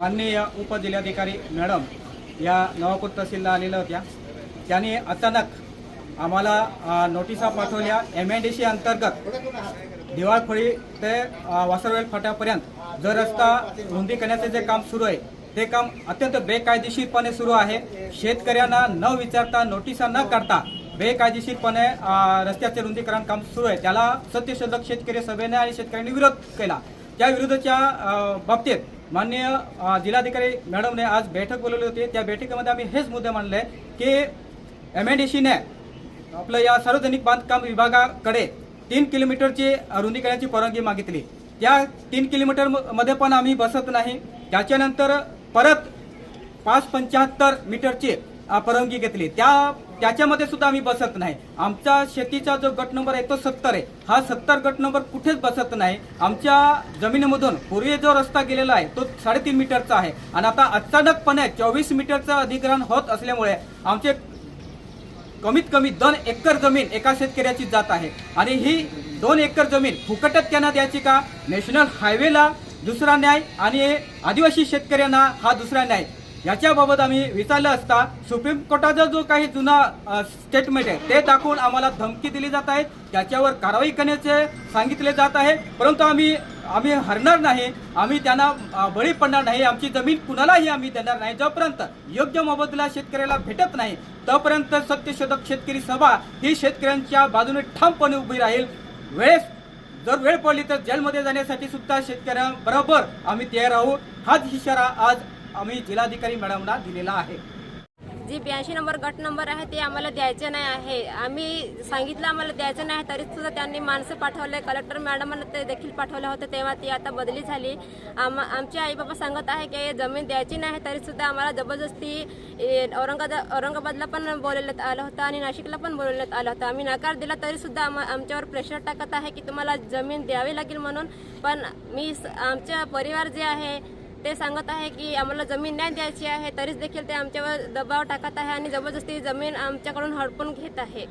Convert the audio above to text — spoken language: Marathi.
माननीय उपजिल्हाधिकारी मॅडम या नवापूर तहसीलला आलेल्या होत्या. त्यांनी अचानक आम्हाला नोटिसा पाठवल्या. एम एन डी सी अंतर्गत दिवाळखोळी ते वासरवेल फाट्यापर्यंत जो रस्ता रुंदी करण्याचे जे काम सुरू आहे ते काम अत्यंत बेकायदेशीरपणे सुरू आहे. शेतकऱ्यांना न विचारता नोटिसा न काढता बेकायदेशीरपणे रस्त्याचे रुंदीकरण काम सुरू आहे. त्याला सत्यशोधक शेतकरी सभेने आणि शेतकऱ्यांनी विरोध केला. त्या विरोधाच्या बाबतीत माननीय जिल्हाधिकारी मॅडमने आज बैठक बोलवली होती. त्या बैठकीमध्ये आम्ही हेच मुद्दे मांडले की एम एन डी सीने आपलं या सार्वजनिक बांधकाम विभागाकडे तीन किलोमीटरची रुंदीकरणाची परवानगी मागितली. त्या तीन किलोमीटर म- मध्ये पण आम्ही बसत नाही. त्याच्यानंतर परत पाच पंच्याहत्तर मीटरची परवानगी घेतली त्या त्याच्यामध्ये सुद्धा आम्ही बसत नाही. आमचा शेतीचा जो गट नंबर आहे तो सत्तर आहे. हा सत्तर गट नंबर कुठेच बसत नाही. आमच्या जमिनीमधून पूर्वी जो रस्ता गेलेला आहे तो साडेतीन मीटरचा आहे. आणि आता अचानकपणे चोवीस मीटरचं अधिग्रहण होत असल्यामुळे आमचे कमीत कमी दोन एकर जमीन एका शेतकऱ्याची जात आहे. आणि ही दोन एकर जमीन फुकटच त्यांना द्यायची का? नॅशनल हायवेला दुसरा न्याय आणि आदिवासी शेतकऱ्यांना हा दुसरा न्याय. याच्याबाबत आम्ही विचारलं असता सुप्रीम कोर्टाचा जो काही जुना स्टेटमेंट आहे ते दाखवून आम्हाला धमकी दिली जात आहे. त्याच्यावर कारवाई करण्याचे सांगितले जात आहे. परंतु आम्ही आम्ही हरणार नाही. आम्ही त्यांना बळी पडणार नाही. आमची जमीन कुणालाही आम्ही देणार नाही. जोपर्यंत योग्य मोबदला शेतकऱ्याला भेटत नाही तोपर्यंत सत्यशोधक शेतकरी सभा ही शेतकऱ्यांच्या बाजूने ठामपणे उभी राहील. वेळेस जर वेळ पडली तर जेलमध्ये जाण्यासाठी सुद्धा शेतकऱ्यांबरोबर आम्ही तयार आहोत. हाच इशारा आज आम्ही जिल्हाधिकारी मॅडमला दिलेला आहे. जी ब्याऐंशी नंबर गट नंबर आहे ते आम्हाला द्यायचे नाही आहे. आम्ही सांगितलं आम्हाला द्यायचं नाही तरी सुद्धा त्यांनी माणसं पाठवले. कलेक्टर मॅडमांना ते देखील पाठवलं होतं तेव्हा ती आता बदली झाली. आम आमचे आई बाबा सांगत आहे की जमीन द्यायची नाही तरी सुद्धा आम्हाला जबरदस्ती ए, औरंगाबाद औरंगाबादला पण बोलवण्यात आलं होतं आणि नाशिकला पण बोलवण्यात आलं होतं. आम्ही नकार दिला तरी सुद्धा आम आमच्यावर प्रेशर टाकत आहे की तुम्हाला जमीन द्यावी लागेल म्हणून. पण मी स- आमच्या परिवार जे आहे ते सांगत आहे की आम्हाला जमीन नाही द्यायची आहे तरीच देखील ते आमच्यावर दबाव टाकत आहे आणि जबरदस्ती जमीन आमच्याकडून हडपून घेत आहे.